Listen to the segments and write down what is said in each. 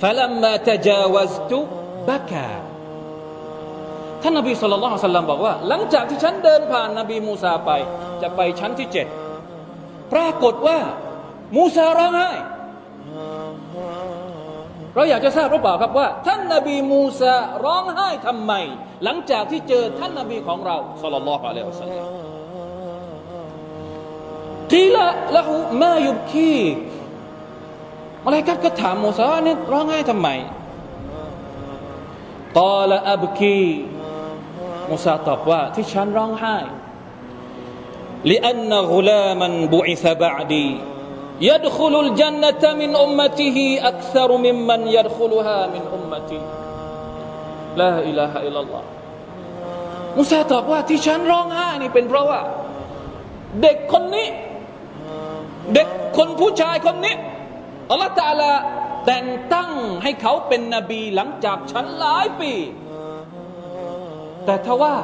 فلما تجاوزت بكى. ท่านนบีสุลต่านสัลลัมบอกว่า หลังจากที่ฉันเดินผ่านนบีมูซาไป จะไปชั้นที่เจ็ดปรากฏว่า มูซาร้องไห้เราอยากจะทราบหรือเปล่าครับว่า ท่านนบีมูซาร้องไห้ทำไม หลังจากที่เจอท่านนบีของเราสุลต่านอะลัยฮิวสัลลัมกีละละหูมายุบคีมาเลกัดก็ถามมูซาเนี่ยร้องไห้ทำไมกอละอับกี มูซาตอบว่าที่ฉันร้องไห้ لأن غلاما بعث بعدي يدخل الجنة من أمته أكثر ممن يدخلها من أمتي لا إله إلا الله มูซาตอบว่าที่ฉันร้องไห้นี่เป็นเพราะว่า เด็กคนนี้ เด็กคนผู้ชายคนนี้อัลลอฮฺตะอาลาแต่งตั้งให้เขาเป็นนบีหลังจากฉันหลายปี แต่ทว่า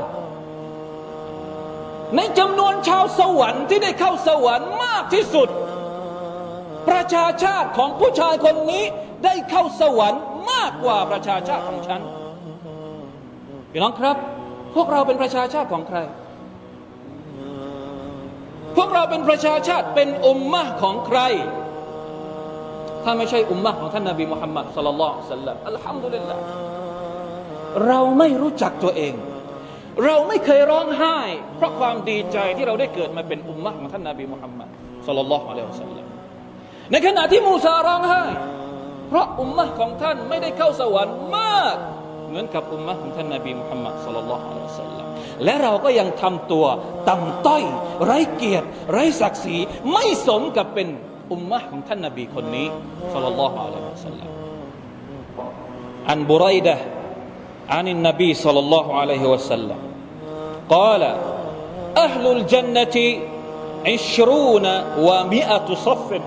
ในจำนวนชาวสวรรค์ที่ได้เข้าสวรรค์มากที่สุด ประชาชาติของผู้ชายคนนี้ได้เข้าสวรรค์มากกว่าประชาชาติของฉันพี่น้องครับ พวกเราเป็นประชาชาติของใคร พวกเราเป็นประชาชาติเป็นอุมมะของใคร ถ้าไม่ใช่อุมมะของท่านนบีมุฮัมมัดสลลัลสัลลัมอัลฮัมดุลิลละเราไม่รู้จักตัวเอง เราไม่เคยร้องไห้ เพราะความดีใจที่เราได้เกิดมาเป็นอุมมะของท่านนาบีมุฮัมมัดสลลัลลอฮุอะลัยฮิวสัลลัมในขณะที่มูซาร้องไห้ เพราะอุมมะของท่านไม่ได้เข้าสวรรค์มาก เหมือนกับอุมมะของท่านนาบีมุฮัมมัดสลลัลลอฮุอะลัยฮิวสัลลัมและเราก็ยังทำตัวต่ำต้อย ไร้เกียรติ ไร้ศักดิ์ศรีไม่สมกับเป็นอุมมะของท่านนาบีคนนี้สลลัลลอฮุอะลัยฮิวสัลลัมอันบุไรดะอันนบีสุลลัลลอฮุอะลัยฮิวะสัลลัม قال أهل الجنة عشرون ومائة صف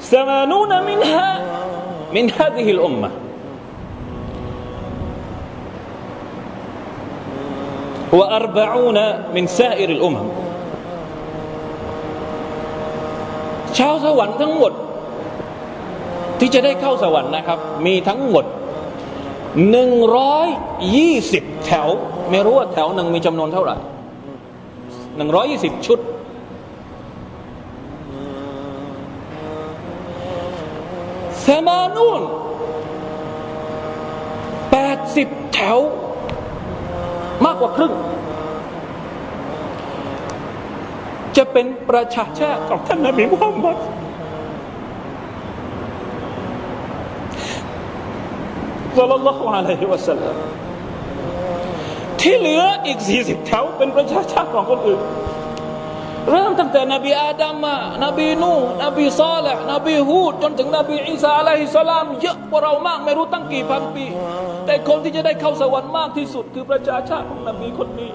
ثمانون منها من هذه الأمة وأربعون من سائر الأمم ชาวสวรรค์ทั้งหมด ที่จะได้เข้าสวรรค์นะครับ มีทั้งหมด 120 แถว ไม่รู้ว่าแถวหนึ่งมีจำนวนเท่าไหร่ 120 ชุด เซมานูน80 แถว มากกว่าครึ่ง จะเป็นประชาชาติของท่านนบีมุฮัมมัด สัลลัลลอฮุอะลัยฮิวะสัลลัมที่เหลืออีก40แถวเป็นประชาชาติของคนอื่น เริ่มตั้งแต่นบีอาดัมมานบีนูนบีซอลห์นบีฮูดจนถึงนบีอิสาอะลัยฮิสสลามเยอะกว่าเรามากไม่รู้ตั้งกี่พันปี แต่คนที่จะได้เข้าสวรรค์มากที่สุดคือประชาชาติของนบีคนนี้